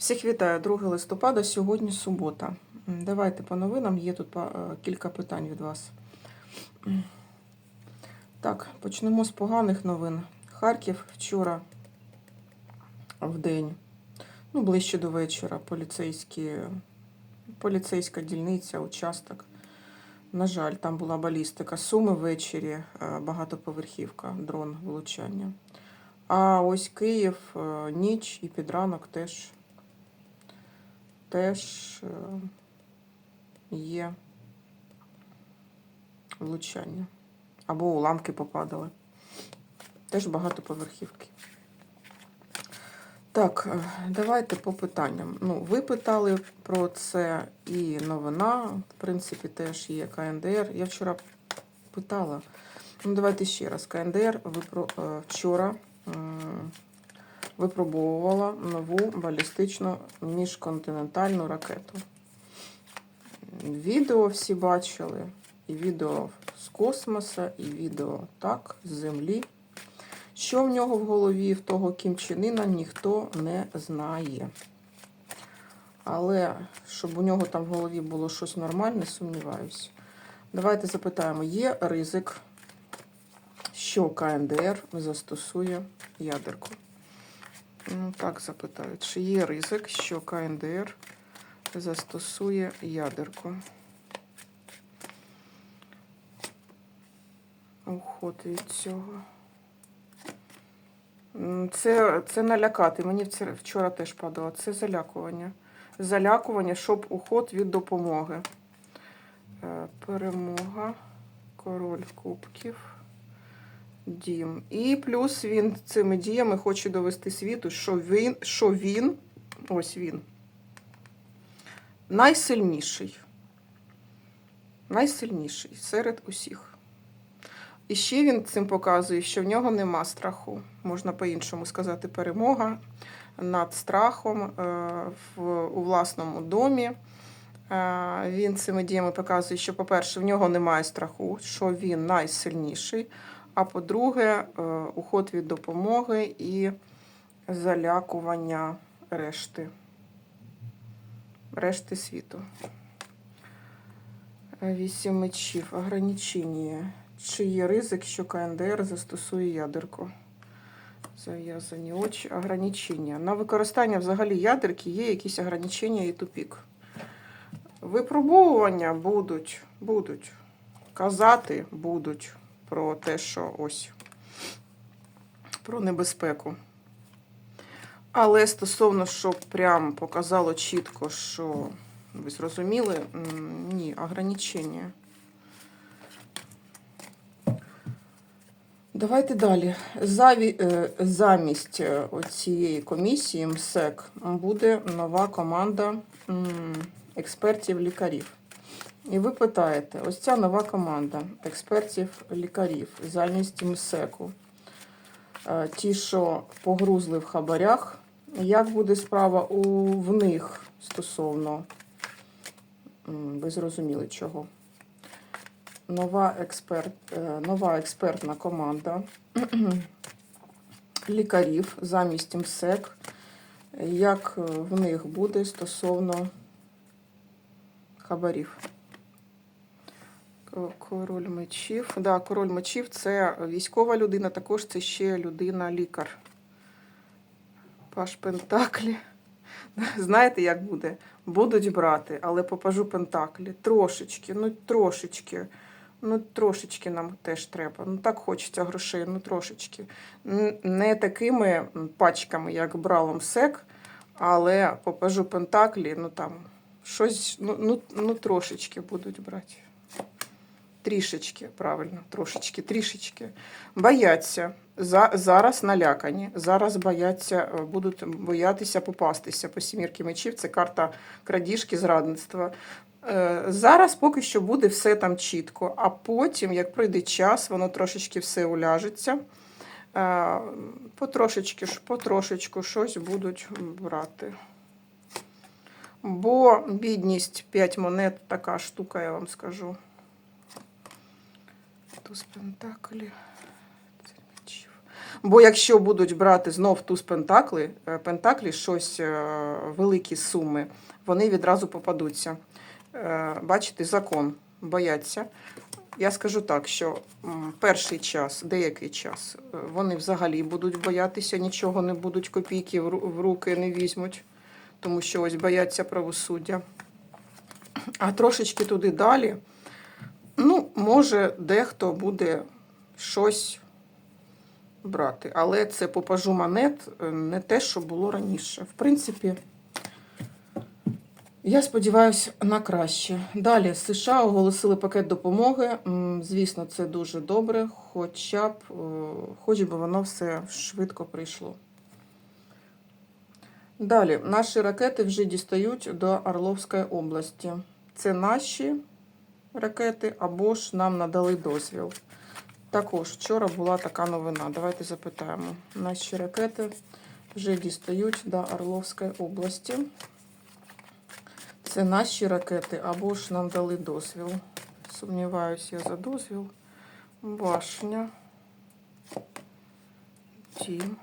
Всіх вітаю, 2 листопада, сьогодні субота. Давайте по новинам, є тут е, кілька питань від вас. Так, почнемо з поганих новин. Харків вчора в день, ну, ближче до вечора, поліцейські, поліцейська дільниця, участок. На жаль, там була балістика. Суми ввечері, е, багатоповерхівка, дрон влучання. А ось Київ, е, ніч і під ранок теж теж е, є влучання. Або уламки попадали. Теж багатоповерхівки. Так, е, давайте по питанням. Ну, ви питали про це і новина, в принципі, теж є КНДР. Я вчора питала. Ну, давайте ще раз. КНДР випро... е, вчора випробовувала нову балістичну міжконтинентальну ракету. Відео всі бачили, і відео з космоса, і відео так, з землі. Що в нього в голові, в того Кім Чен Іна, ніхто не знає. Але щоб у нього там в голові було щось нормальне, сумніваюся. Давайте запитаємо, є ризик, що КНДР застосує ядерку? Ну, так запитають, чи є ризик, що КНДР застосує ядерку? Уход від цього. Це, це налякати. Мені вчора- теж падало. Це залякування. Залякування, щоб уход від допомоги. Е, Перемога, король кубків, дім. І плюс він цими діями хоче довести світу, що він, що він, ось він, найсильніший. Найсильніший серед усіх. І ще він цим показує, що в нього нема страху. Можна по-іншому сказати, перемога над страхом е, у власному домі. Е, Він цими діями показує, що, по-перше, в нього немає страху, що він найсильніший. А по-друге, е, уход від допомоги і залякування решти, решти світу. Е, Вісім мечів. Ограничення. Чи є ризик, що КНДР застосує ядерку? Зав'язані очі. Ограничення. На використання взагалі ядерки є якісь ограничення і тупік. Випробовування будуть, будуть. Казати будуть про те, що ось про небезпеку. Але стосовно, щоб прям показало чітко, що ви зрозуміли, ні, ограничення. Давайте далі. Заві, е, замість е, цієї комісії МСЕК буде нова команда експертів-лікарів. І ви питаєте, ось ця нова команда експертів-лікарів, замість МСЕКу. Е, Ті, що погрузли в хабарях, як буде справа у в них стосовно, ви зрозуміли чого? нова, експерт, е, нова експертна команда лікарів замість МСЕК. Як е, в них буде стосовно хабарів? Король мечів. Да, король мечів це військова людина, також це ще людина-лікар. Паш Пентаклі. Знаєте, як буде? Будуть брати, але попажу Пентаклі. Трошечки, ну трошечки. Ну, трошечки нам теж треба. Ну, так хочеться грошей, ну трошечки. Не такими пачками, як брала МСЕК, але попажу Пентаклі, ну там щось, ну, ну, ну трошечки будуть брати. Трішечки, правильно, трошечки, трішечки. Бояться. За, зараз налякані. Зараз бояться, е, будуть боятися попастися по сімірки мечів. Це карта крадіжки, зрадництва. Е, Зараз поки що буде все там чітко, а потім, як пройде час, воно трошечки все уляжеться. Е, Потрошечки, потрошечку щось будуть брати. Бо бідність 5 монет така штука, я вам скажу. Туз Пентаклі. Бо якщо будуть брати знов туз пентакли, е, пентаклі щось е, великі суми, вони відразу попадуться. Е, Бачите, закон бояться. Я скажу так, що перший час, деякий час, вони взагалі будуть боятися, нічого не будуть, копійки в руки не візьмуть, тому що ось бояться правосуддя. А трошечки туди далі, може, дехто буде щось брати. Але це по пажу монет е, не те, що було раніше. В принципі, я сподіваюся на краще. Далі США оголосили пакет допомоги. Звісно, це дуже добре, хоча б, е, хоч би воно все швидко прийшло. Далі, наші ракети вже дістають до Орловської області. Це наші ракети або ж нам надали дозвіл. Також вчора була така новина. Давайте запитаємо. Наші ракети вже дістають до Орловської області. Це наші ракети або ж нам дали дозвіл. Сумніваюся я за дозвіл. Башня. Дім.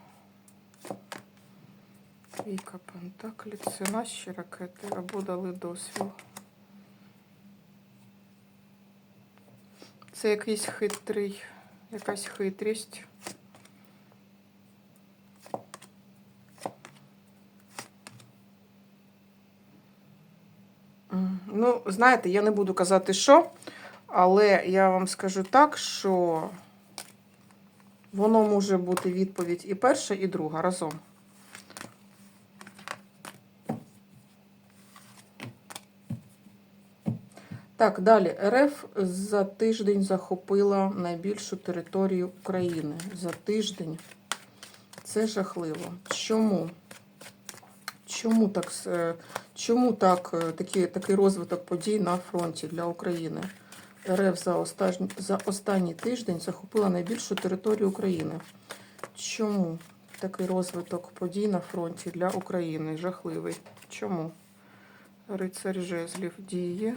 Трійка Пентаклі. Це наші ракети або дали дозвіл. Це якийсь хитрий, якась хитрість. Ну, знаєте, я не буду казати, що, але я вам скажу так, що воно може бути відповідь і перша, і друга разом. Так, далі. РФ за тиждень захопила найбільшу територію України. За тиждень. Це жахливо. Чому? Чому так, е, чому так, е, такі, такий розвиток подій на фронті для України? РФ за останній, за останній тиждень захопила найбільшу територію України. Чому такий розвиток подій на фронті для України? Жахливий. Чому? Рицарь жезлів діє.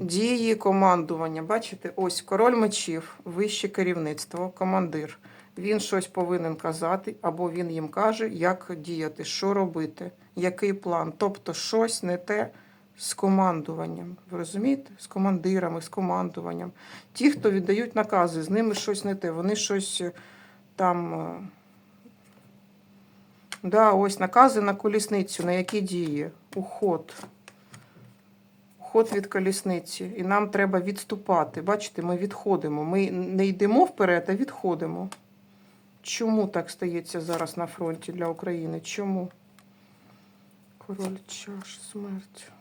Дії командування. Бачите, ось король мечів, вище керівництво, командир. Він щось повинен казати, або він їм каже, як діяти, що робити, який план. Тобто щось не те з командуванням. Ви розумієте? З командирами, з командуванням. Ті, хто віддають накази, з ними щось не те. Вони щось е, там. е, Да, ось накази на колісницю, на які дії? Уход. Уход від колісниці. І нам треба відступати. Бачите, ми відходимо. Ми не йдемо вперед, а відходимо. Чому так стається зараз на фронті для України? Чому? Король чаш, смерть.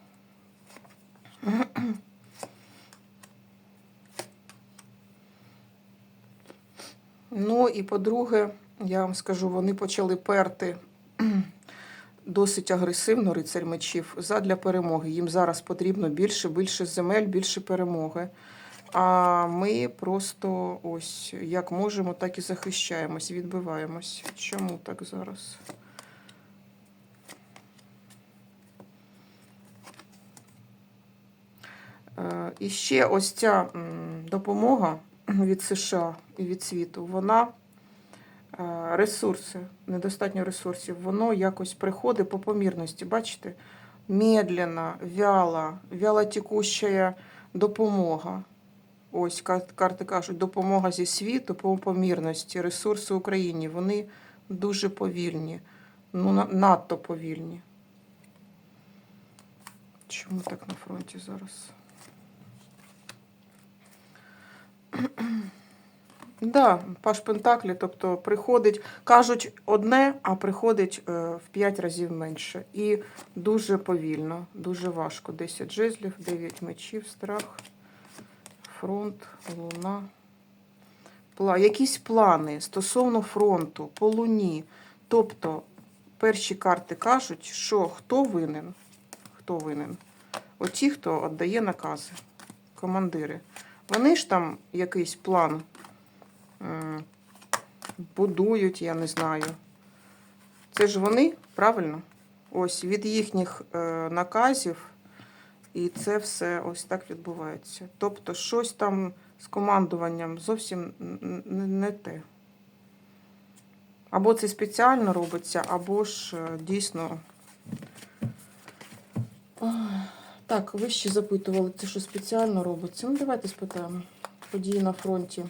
Ну і по-друге, я вам скажу, вони почали перти досить агресивно рицарь мечів задля перемоги. Їм зараз потрібно більше, більше земель, більше перемоги. А ми просто ось як можемо, так і захищаємось, відбиваємось. Чому так зараз? Е, І ще ось ця допомога від США і від світу, вона ресурси, недостатньо ресурсів, воно якось приходить по помірності. Бачите? Медленно, вяло, вялотекущая допомога. Ось карти кажуть, допомога зі світу по помірності, ресурси Україні, вони дуже повільні, ну надто повільні. Чому так на фронті зараз? Да, Паш Пентаклі, тобто приходить, кажуть одне, а приходить е, в 5 разів менше. І дуже повільно, дуже важко. 10 жезлів, 9 мечів, страх, фронт, луна. Пла... Якісь плани стосовно фронту, по луні. Тобто перші карти кажуть, що хто винен? Хто винен? Оті, хто віддає накази, командири. Вони ж там якийсь план будують, я не знаю. Це ж вони, правильно? Ось від їхніх е, наказів, і це все ось так відбувається. Тобто, щось там з командуванням зовсім не те. Або це спеціально робиться, або ж е, дійсно. Так, ви ще запитували, це що спеціально робиться. Ну, давайте спитаємо. Події на фронті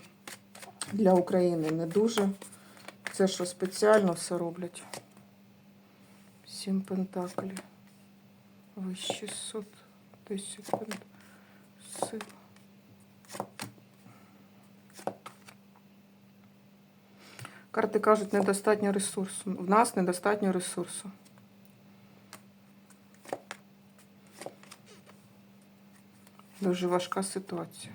для України не дуже. Це що спеціально все роблять. Сім пентаклів. Вище суд. Тисяч пент... Сил. Карти кажуть, недостатньо ресурсу. В нас недостатньо ресурсу. Дуже важка ситуація.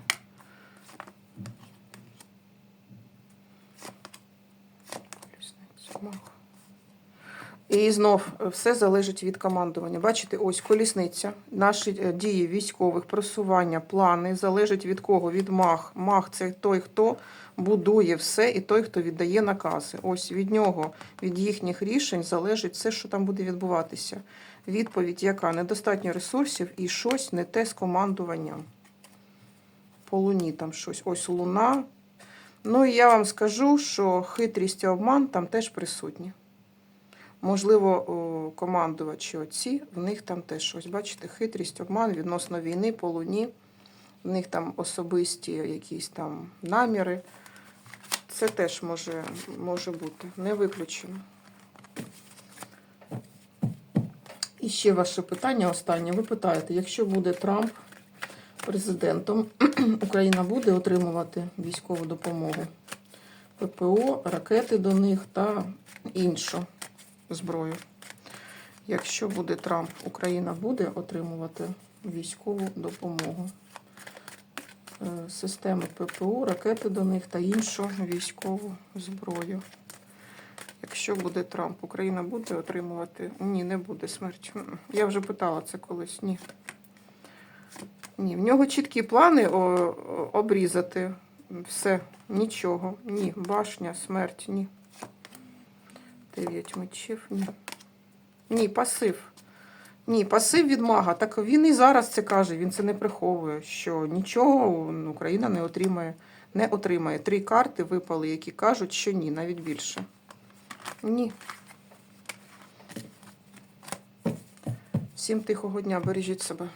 Колісниця. І знов все залежить від командування. Бачите, ось колісниця, наші е, дії військових, просування, плани залежать від кого? Від мах. Мах це той, хто будує все, і той, хто віддає накази. Ось від нього, від їхніх рішень залежить все, що там буде відбуватися. Відповідь, яка недостатньо ресурсів і щось не те з командуванням. По луні там щось. Ось луна. Ну і я вам скажу, що хитрість і обман там теж присутні. Можливо, командувачі оці, в них там теж щось, бачите, хитрість, обман відносно війни по луні. В них там особисті якісь там наміри. Це теж може, може бути, не виключено. І ще ваше питання останнє. Ви питаєте, якщо буде Трамп президентом, Україна буде отримувати військову допомогу? ППО, ракети до них та іншу зброю. Якщо буде Трамп, Україна буде отримувати військову допомогу. Е, Системи ППО, ракети до них та іншу військову зброю. Якщо буде Трамп, Україна буде отримувати. Ні, не буде смерть. Я вже питала це колись. Ні. Ні, в нього чіткі плани обрізати все, нічого. Ні. Башня, смерть, ні. Дев'ять мечів, ні. Ні, пасив. Ні, пасив від мага. Так він і зараз це каже, він це не приховує, що нічого Україна не отримає. Не отримає. Три карти випали, які кажуть, що ні, навіть більше. Ні. Всім тихого дня, бережіть себе.